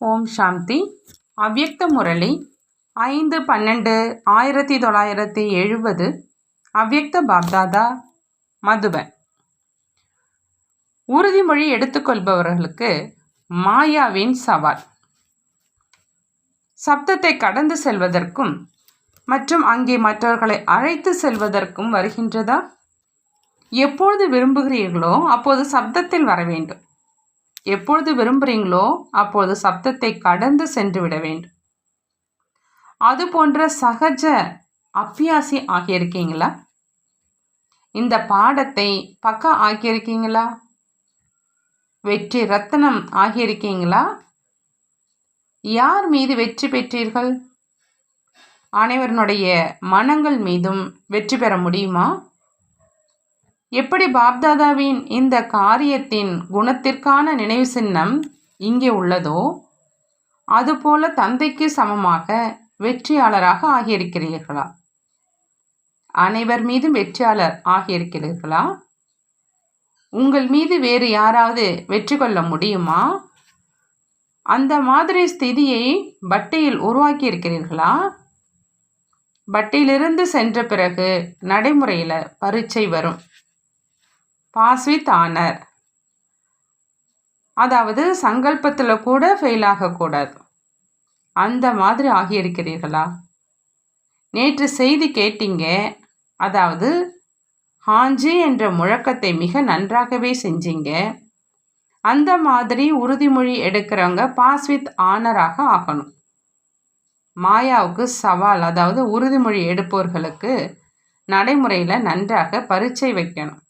ஓம் சாந்தி. அவ்யக்த முரளி. ஐந்து பன்னெண்டு ஆயிரத்தி தொள்ளாயிரத்தி எழுபது. அவ்யக்த பாப்தாதா. மதுபன். உறுதிமொழி எடுத்துக்கொள்பவர்களுக்கு மாயாவின் சவால். சப்தத்தை கடந்து செல்வதற்கும் மற்றும் அங்கே மற்றவர்களை அழைத்து செல்வதற்கும் வருகின்றதா? எப்பொழுது விரும்புகிறீர்களோ அப்போது சப்தத்தில் வர வேண்டும். எப்பொழுது விரும்புகிறீங்களோ அப்போது சப்தத்தை கடந்து சென்று விட வேண்டும். அது போன்ற சகஜ அப்பியாசி ஆகியிருக்கீங்களா? இந்த பாடத்தை பக்கா ஆக்கியிருக்கீங்களா? வெற்றி ரத்தனம் ஆகியிருக்கீங்களா? யார் மீது வெற்றி பெற்றீர்கள்? அனைவருடைய மனங்கள் மீதும் வெற்றி பெற முடியுமா? எப்படி பாப்தாதாவின் இந்த காரியத்தின் குணத்திற்கான நினைவு சின்னம் இங்கே உள்ளதோ அதுபோல தந்தைக்கு சமமாக வெற்றியாளராக ஆகியிருக்கிறீர்களா? அனைவர் மீதும் வெற்றியாளர் ஆகியிருக்கிறீர்களா? உங்கள் மீது வேறு யாராவது வெற்றி கொள்ள முடியுமா? அந்த மாதிரி ஸ்திதியை பட்டியில் உருவாக்கி இருக்கிறீர்களா பட்டியிலிருந்து சென்ற பிறகு நடைமுறையில் பரீட்சை வரும். பாஸ் வித் ஆனர் அதாவது சங்கல்பத்தில் கூட ஃபெயில் ஆகக்கூடாது. அந்த மாதிரி ஆகியிருக்கிறீர்களா? நேற்று செய்தி கேட்டீங்க. அதாவது ஹாஞ்சி என்ற முழக்கத்தை மிக நன்றாகவே செஞ்சீங்க. அந்த மாதிரி உறுதிமொழி எடுக்கிறவங்க பாஸ் வித் ஆனராக ஆகணும். மாயாவுக்கு சவால் அதாவது உறுதிமொழி எடுப்பவர்களுக்கு நடைமுறையில் நன்றாக பரீட்சை வைக்கணும்.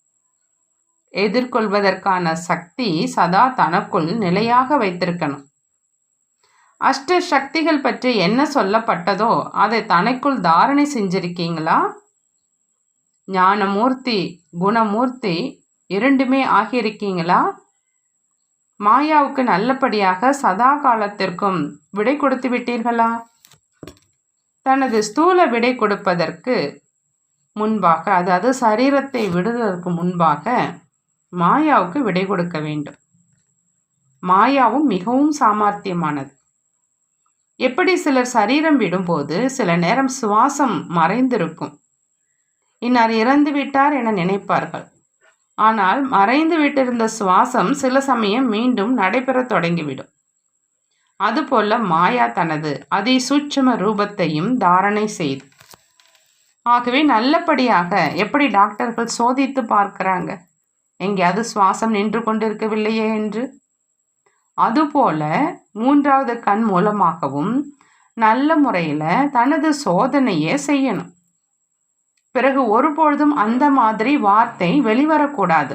எதிர்கொள்வதற்கான சக்தி சதா தனக்குள் நிலையாக வைத்திருக்கணும். அஷ்ட சக்திகள் பற்றி என்ன சொல்லப்பட்டதோ அதை தனக்குள் தாரணை செஞ்சிருக்கீங்களா? ஞானமூர்த்தி குணமூர்த்தி இரண்டுமே ஆகியிருக்கீங்களா? மாயாவுக்கு நல்லபடியாக சதா காலத்திற்கும் விடை கொடுத்து விட்டீர்களா? தனது ஸ்தூல விடை கொடுப்பதற்கு முன்பாக அதாவது சரீரத்தை விடுவதற்கு முன்பாக மாயாவுக்கு விடை கொடுக்க வேண்டும். மாயாவும் மிகவும் சாமர்த்தியமானது. எப்படி சிலர் சரீரம் விடும்போது சில நேரம் சுவாசம் மறைந்திருக்கும். இன்னார் இறந்து விட்டார் என நினைப்பார்கள். ஆனால் மறைந்து விட்டிருந்த சுவாசம் சில சமயம் மீண்டும் நடைபெற தொடங்கிவிடும். அதுபோல மாயா தனது அதி சூட்சம ரூபத்தையும் தாரணை செய்து. ஆகவே நல்லபடியாக எப்படி டாக்டர்கள் சோதித்து பார்க்கிறாங்க? எங்கேயாவது சுவாசம் நின்று கொண்டிருக்கவில்லையே என்று. அதுபோல மூன்றாவது கண் மூலமாகவும் நல்ல முறையில் தனது சோதனையே செய்யணும். பிறகு ஒருபொழுதும் அந்த மாதிரி வார்த்தை வெளிவரக்கூடாது.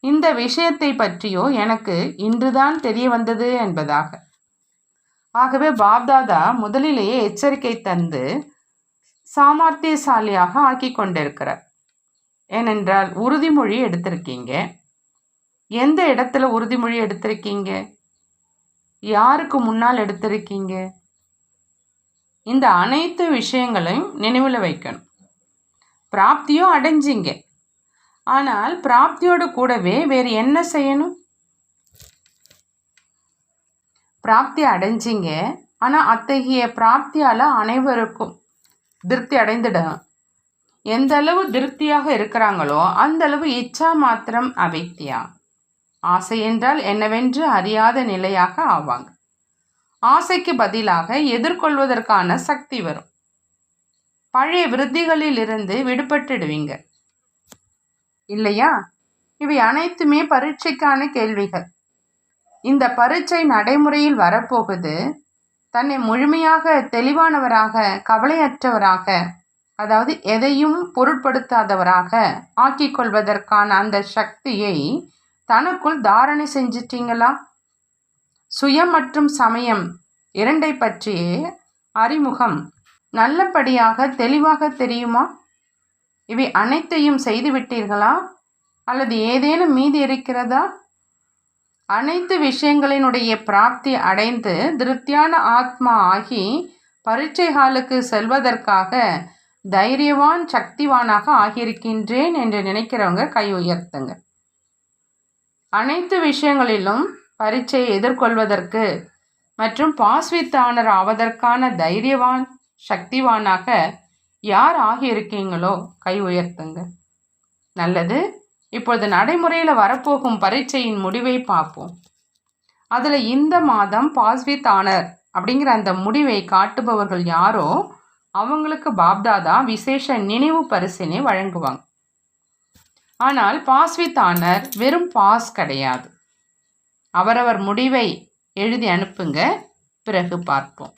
இந்த விஷயத்தை பற்றியோ எனக்கு இன்றுதான் தெரிய வந்தது என்பதாக. ஆகவே பாப்தாதா முதலிலேயே எச்சரிக்கை தந்து சாமர்த்தியசாலியாக ஆக்கி கொண்டிருக்கிறார் ஏனென்றால் உறுதிமொழி எடுத்திருக்கீங்க. எந்த இடத்துல உறுதிமொழி எடுத்திருக்கீங்க? யாருக்கு முன்னால் எடுத்திருக்கீங்க? இந்த அனைத்து விஷயங்களையும் நினைவில் வைக்கணும். பிராப்தியும் அடைஞ்சிங்க. ஆனால் பிராப்தியோடு கூடவே வேறு என்ன செய்யணும்? பிராப்தி அடைஞ்சிங்க. ஆனால் அத்தகைய பிராப்தியால் அனைவருக்கும் திருப்தி அடைந்துடும் எந்த அளவு திருப்தியாக இருக்கிறாங்களோ அந்த அளவு இச்சா மாத்திரம் அவைத்தியா. ஆசை என்றால் என்னவென்று அறியாத நிலையாக ஆவாங்க. ஆசைக்கு பதிலாக எதிர்கொள்வதற்கான சக்தி வரும். பழைய விருத்திகளில் இருந்து விடுபட்டுடுவீங்க. இல்லையா? இவை அனைத்துமே பரீட்சைக்கான கேள்விகள். இந்த பரீட்சை நடைமுறையில் வரப்போகுது. தன்னை முழுமையாக தெளிவானவராக கவலையற்றவராக அதாவது எதையும் பொருட்படுத்தாதவராக ஆக்கிக் கொள்வதற்கான அந்த சக்தியை தனக்குள் தாரணை செஞ்சிட்டீங்களா? சுயம் மற்றும் சமயம் இரண்டை பற்றியே அறிமுகம். நல்லபடியாக தெளிவாக தெரியுமா? இவை அனைத்தையும் செய்துவிட்டீர்களா அல்லது ஏதேனும் மீதி இருக்கிறதா? அனைத்து விஷயங்களினுடைய பிராப்தி அடைந்து திருப்தியான ஆத்மா ஆகி பரீட்சை ஹாலுக்கு செல்வதற்காக தைரியவான் சக்திவானாக ஆகியிருக்கின்றேன் என்று நினைக்கிறவங்க கை உயர்த்துங்க. அனைத்து விஷயங்களிலும் பரீட்சையை எதிர்கொள்வதற்கு மற்றும் பாஸ்வித் ஆனர் ஆவதற்கான தைரியவான் சக்திவானாக யார் ஆகியிருக்கீங்களோ கை உயர்த்துங்க. நல்லது. இப்பொழுது நடைமுறையில் வரப்போகும் பரீட்சையின் முடிவை பார்ப்போம். அதில் இந்த மாதம் பாஸ்வித் ஆனர் அப்படிங்கிற அந்த முடிவை காட்டுபவர்கள் யாரோ அவங்களுக்கு பாப்தாதா விசேஷ நினைவு பரிசினை வழங்குவாங்க. ஆனால் பாஸ்வித் ஆனர் வெறும் பாஸ் கிடையாது. அவரவர் முடிவை எழுதி அனுப்புங்க பிறகு பார்ப்போம்.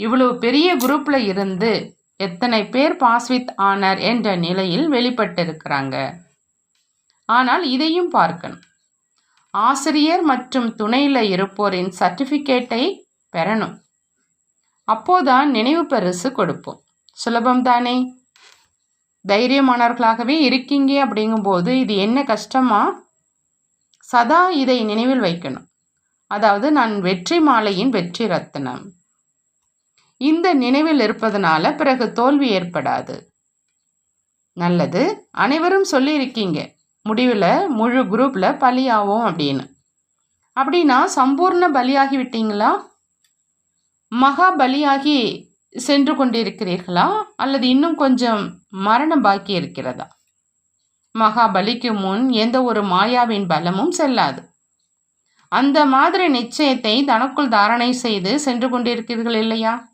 இவ்வளவு பெரிய குரூப்பில் இருந்து எத்தனை பேர் பாஸ் வித் ஆனர் என்ற நிலையில் வெளிப்பட்டிருக்கிறாங்க. ஆனால் இதையும் பார்க்கணும். ஆசிரியர் மற்றும் துணையில் இருப்போரின் சர்டிஃபிகேட்டை பெறணும். அப்போதான் நினைவு பரிசு கொடுப்போம். சுலபம்தானே தைரியமானவர்களாகவே இருக்கீங்க அப்படிங்கும்போது இது என்ன கஷ்டமா? சதா இதை நினைவில் வைக்கணும். அதாவது நான் வெற்றி மாலையின் வெற்றி ரத்தினம் இந்த நினைவில் இருப்பதனால பிறகு தோல்வி ஏற்படாது. நல்லது. அனைவரும் சொல்லியிருக்கீங்க. முடிவில் முழு குரூப்பில் பலியாவோம் அப்படின்னு. அப்படின்னா சம்பூர்ண பலியாகி விட்டீங்களா? மகாபலியாகி சென்று கொண்டிருக்கிறீர்களா? அல்லது இன்னும் கொஞ்சம் மரணம் பாக்கி இருக்கிறதா? மகாபலிக்கு முன் எந்த ஒரு மாயாவின் பலமும் செல்லாது. அந்த மாதிரி நிச்சயத்தை தனக்குள் தாரணை செய்து சென்று கொண்டிருக்கிறீர்கள் இல்லையா?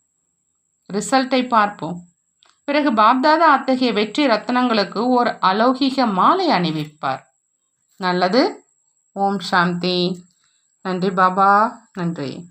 ரிசல்ட்டை பார்ப்போம். பிறகு பாப்தாதா அத்தகைய வெற்றி ரத்னங்களுக்கு ஓர் அலௌகிக மாலை அணிவிப்பார். நல்லது. ஓம் சாந்தி. நன்றி பாபா. நன்றி.